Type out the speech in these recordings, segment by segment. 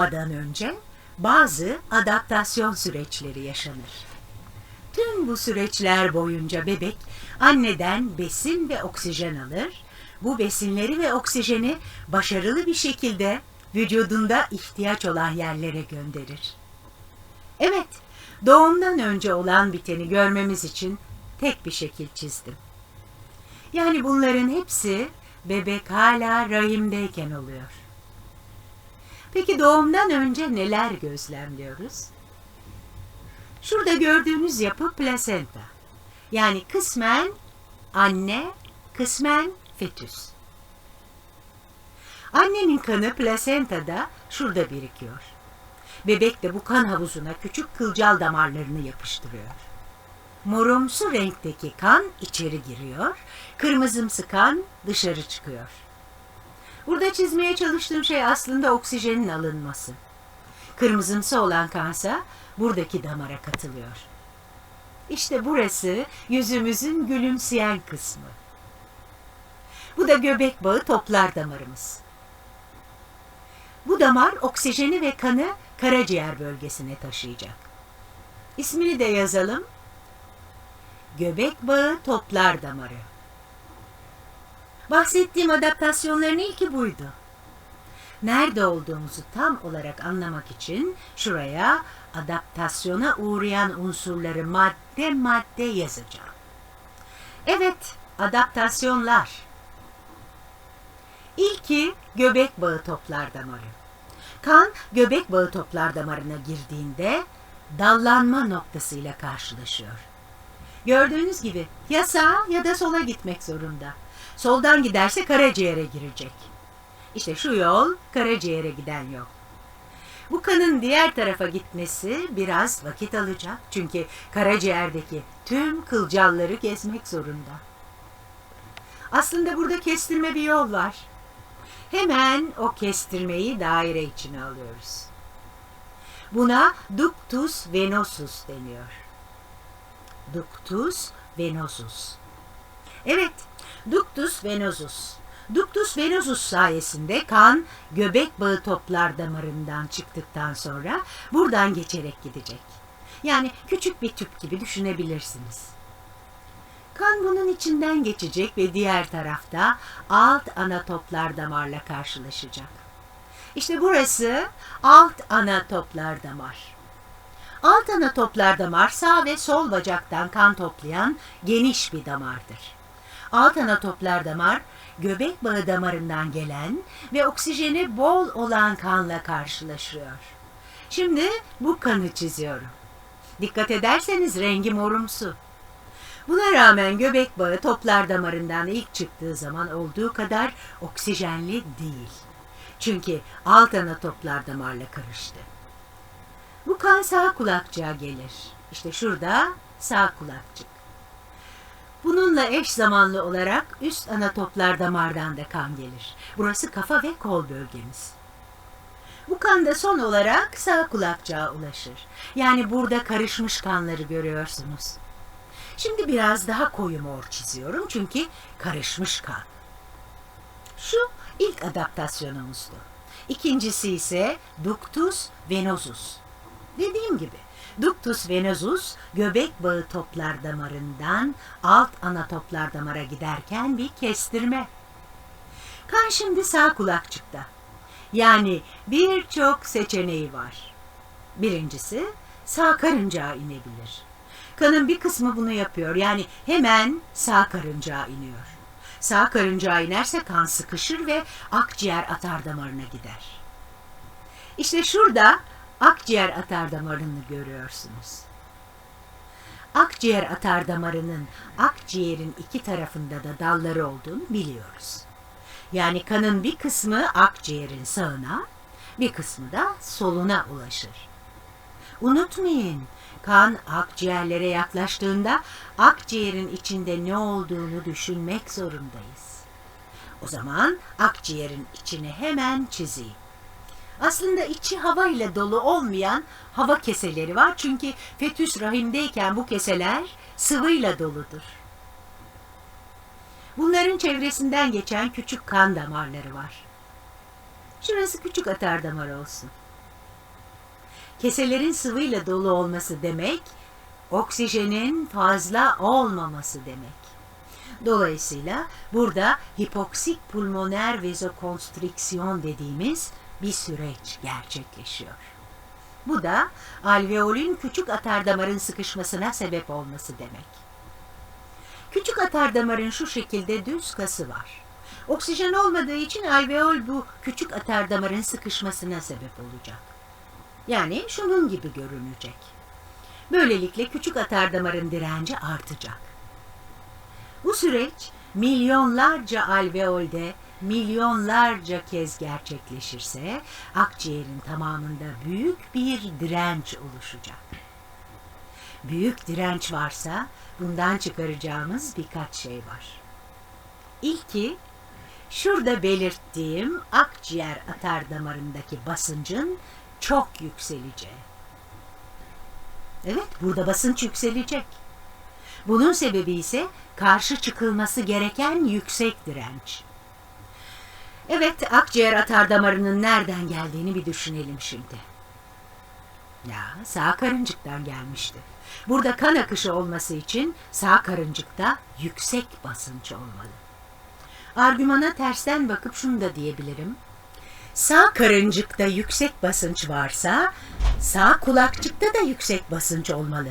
doğmadan önce bazı adaptasyon süreçleri yaşanır. Tüm bu süreçler boyunca bebek anneden besin ve oksijen alır. Bu besinleri ve oksijeni başarılı bir şekilde vücudunda ihtiyaç olan yerlere gönderir. Evet, doğumdan önce olan biteni görmemiz için tek bir şekil çizdim. Yani bunların hepsi bebek hala rahimdeyken oluyor. Peki doğumdan önce neler gözlemliyoruz? Şurada gördüğünüz yapı plasenta. Yani kısmen anne, kısmen fetüs. Annenin kanı plasentada şurada birikiyor. Bebek de bu kan havuzuna küçük kılcal damarlarını yapıştırıyor. Morumsu renkteki kan içeri giriyor, kırmızımsı kan dışarı çıkıyor. Burada çizmeye çalıştığım şey aslında oksijenin alınması. Kırmızımsı olan kansa buradaki damara katılıyor. İşte burası yüzümüzün gülümseyen kısmı. Bu da göbek bağı toplar damarımız. Bu damar oksijeni ve kanı karaciğer bölgesine taşıyacak. İsmini de yazalım. Göbek bağı toplar damarı. Bahsettiğim adaptasyonların ilki buydu. Nerede olduğumuzu tam olarak anlamak için şuraya adaptasyona uğrayan unsurları madde madde yazacağım. Evet, adaptasyonlar. İlki göbek bağı toplar damarı. Kan göbek bağı toplar damarına girdiğinde dallanma noktasıyla karşılaşıyor. Gördüğünüz gibi ya sağa ya da sola gitmek zorunda. Soldan giderse karaciğere girecek. İşte şu yol karaciğere giden yol. Bu kanın diğer tarafa gitmesi biraz vakit alacak. Çünkü karaciğerdeki tüm kılcalları gezmek zorunda. Aslında burada kestirme bir yol var. Hemen o kestirmeyi daire içine alıyoruz. Buna ductus venosus deniyor. Ductus venosus. Evet, ductus venosus. Ductus venosus sayesinde kan göbek bağı toplar damarından çıktıktan sonra buradan geçerek gidecek. Yani küçük bir tüp gibi düşünebilirsiniz. Kan bunun içinden geçecek ve diğer tarafta alt ana toplar damarla karşılaşacak. İşte burası alt ana toplar damar. Alt ana toplar damar sağ ve sol bacaktan kan toplayan geniş bir damardır. Alt ana toplar damar göbek bağı damarından gelen ve oksijeni bol olan kanla karşılaşıyor. Şimdi bu kanı çiziyorum. Dikkat ederseniz rengi morumsu. Buna rağmen göbek bağı toplar damarından ilk çıktığı zaman olduğu kadar oksijenli değil. Çünkü alt ana toplar damarla karıştı. Bu kan sağ kulakçığa gelir. İşte şurada sağ kulakçık. Bununla eş zamanlı olarak üst ana toplar damardan da kan gelir. Burası kafa ve kol bölgemiz. Bu kan da son olarak sağ kulakçığa ulaşır. Yani burada karışmış kanları görüyorsunuz. Şimdi biraz daha koyu mor çiziyorum çünkü karışmış kan. Şu ilk adaptasyonumuzdu. İkincisi ise ductus venosus. Dediğim gibi ductus venosus göbek bağı toplar damarından alt ana toplar damara giderken bir kestirme. Kan şimdi sağ kulakçıkta. Yani birçok seçeneği var. Birincisi sağ karıncağa inebilir. Kanın bir kısmı bunu yapıyor. Yani hemen sağ karıncağa iniyor. Sağ karıncağa inerse kan sıkışır ve akciğer atar damarına gider. İşte şurada akciğer atar damarını görüyorsunuz. Akciğer atar damarının akciğerin iki tarafında da dalları olduğunu biliyoruz. Yani kanın bir kısmı akciğerin sağına, bir kısmı da soluna ulaşır. Unutmayın, kan akciğerlere yaklaştığında akciğerin içinde ne olduğunu düşünmek zorundayız. O zaman akciğerin içini hemen çizeyim. Aslında içi hava ile dolu olmayan hava keseleri var çünkü fetüs rahimdeyken bu keseler sıvıyla doludur. Bunların çevresinden geçen küçük kan damarları var. Şurası küçük atar damar olsun. Keselerin sıvıyla dolu olması demek, oksijenin fazla olmaması demek. Dolayısıyla burada hipoksik pulmoner vazokonstriksiyon dediğimiz bir süreç gerçekleşiyor. Bu da alveolün küçük atardamarın sıkışmasına sebep olması demek. Küçük atardamarın şu şekilde düz kası var. Oksijen olmadığı için alveol bu küçük atardamarın sıkışmasına sebep olacak. Yani şunun gibi görünecek. Böylelikle küçük atardamarın direnci artacak. Bu süreç milyonlarca alveolde milyonlarca kez gerçekleşirse akciğerin tamamında büyük bir direnç oluşacak. Büyük direnç varsa bundan çıkaracağımız birkaç şey var. İlki şurada belirttiğim akciğer atar damarındaki basıncın çok yükseleceği. Evet, burada basınç yükselecek. Bunun sebebi ise karşı çıkılması gereken yüksek direnç. Evet, akciğer atar damarının nereden geldiğini bir düşünelim şimdi. Ya, sağ karıncıktan gelmişti. Burada kan akışı olması için sağ karıncıkta yüksek basınç olmalı. Argümana tersten bakıp şunu da diyebilirim. Sağ karıncıkta yüksek basınç varsa sağ kulakçıkta da yüksek basınç olmalı.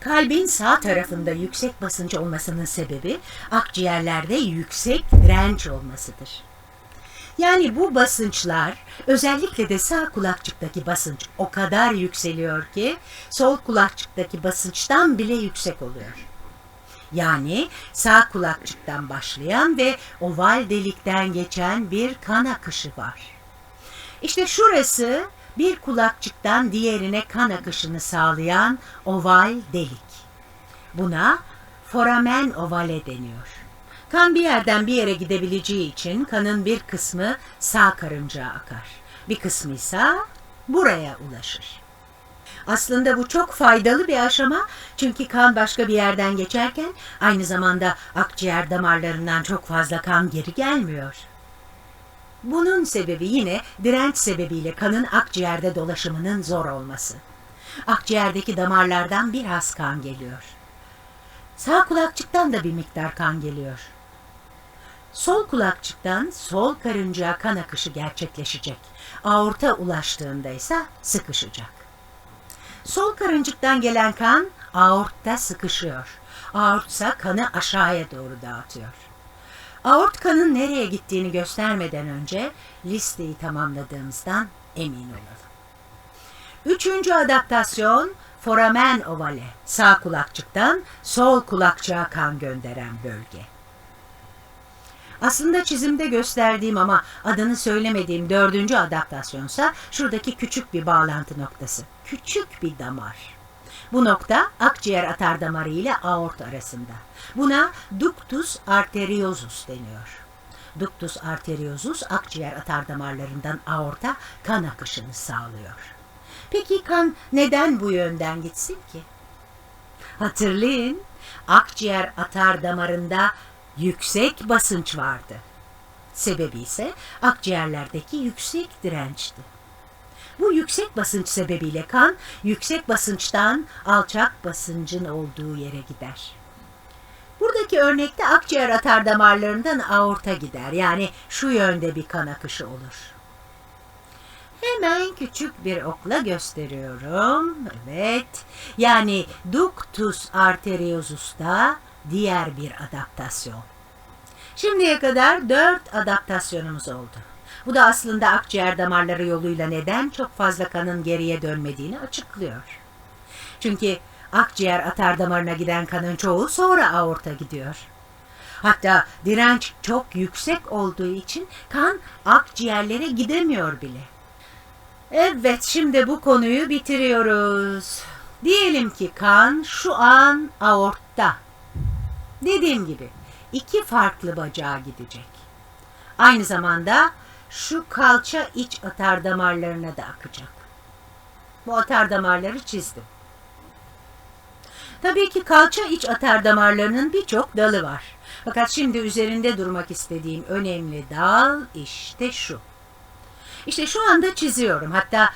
Kalbin sağ tarafında yüksek basınç olmasının sebebi akciğerlerde yüksek direnç olmasıdır. Yani bu basınçlar özellikle de sağ kulakçıktaki basınç o kadar yükseliyor ki sol kulakçıktaki basınçtan bile yüksek oluyor. Yani sağ kulakçıktan başlayan ve oval delikten geçen bir kan akışı var. İşte şurası bir kulakçıktan diğerine kan akışını sağlayan oval delik. Buna foramen ovale deniyor. Kan bir yerden bir yere gidebileceği için kanın bir kısmı sağ karıncağa akar. Bir kısmı ise buraya ulaşır. Aslında bu çok faydalı bir aşama çünkü kan başka bir yerden geçerken aynı zamanda akciğer damarlarından çok fazla kan geri gelmiyor. Bunun sebebi yine direnç sebebiyle kanın akciğerde dolaşımının zor olması. Akciğerdeki damarlardan biraz kan geliyor. Sağ kulakçıktan da bir miktar kan geliyor. Sol kulakçıktan sol karıncaya kan akışı gerçekleşecek. Aorta ulaştığında ise sıkışacak. Sol karıncıktan gelen kan aortta sıkışıyor. Aortsa kanı aşağıya doğru dağıtıyor. Aort kanın nereye gittiğini göstermeden önce listeyi tamamladığımızdan emin olalım. Üçüncü adaptasyon foramen ovale. Sağ kulakçıktan sol kulakçığa kan gönderen bölge. Aslında çizimde gösterdiğim ama adını söylemediğim dördüncü adaptasyonsa şuradaki küçük bir bağlantı noktası. Küçük bir damar. Bu nokta akciğer atar damarı ile aort arasında. Buna ductus arteriosus deniyor. Ductus arteriosus akciğer atar damarlarından aorta kan akışını sağlıyor. Peki kan neden bu yönden gitsin ki? Hatırlayın, akciğer atar damarında yüksek basınç vardı. Sebebi ise akciğerlerdeki yüksek dirençti. Bu yüksek basınç sebebiyle kan yüksek basınçtan alçak basıncın olduğu yere gider. Buradaki örnekte akciğer atar damarlarından aorta gider. Yani şu yönde bir kan akışı olur. Hemen küçük bir okla gösteriyorum. Evet. Yani ductus arteriosus'ta diğer bir adaptasyon. Şimdiye kadar dört adaptasyonumuz oldu. Bu da aslında akciğer damarları yoluyla neden çok fazla kanın geriye dönmediğini açıklıyor. Çünkü akciğer atar damarına giden kanın çoğu sonra aorta gidiyor. Hatta direnç çok yüksek olduğu için kan akciğerlere gidemiyor bile. Evet, şimdi bu konuyu bitiriyoruz. Diyelim ki kan şu an aortta. Dediğim gibi iki farklı bacağa gidecek. Aynı zamanda şu kalça iç atar damarlarına da akacak. Bu atar damarları çizdim. Tabii ki kalça iç atar damarlarının birçok dalı var. Fakat şimdi üzerinde durmak istediğim önemli dal işte şu. İşte şu anda çiziyorum. Hatta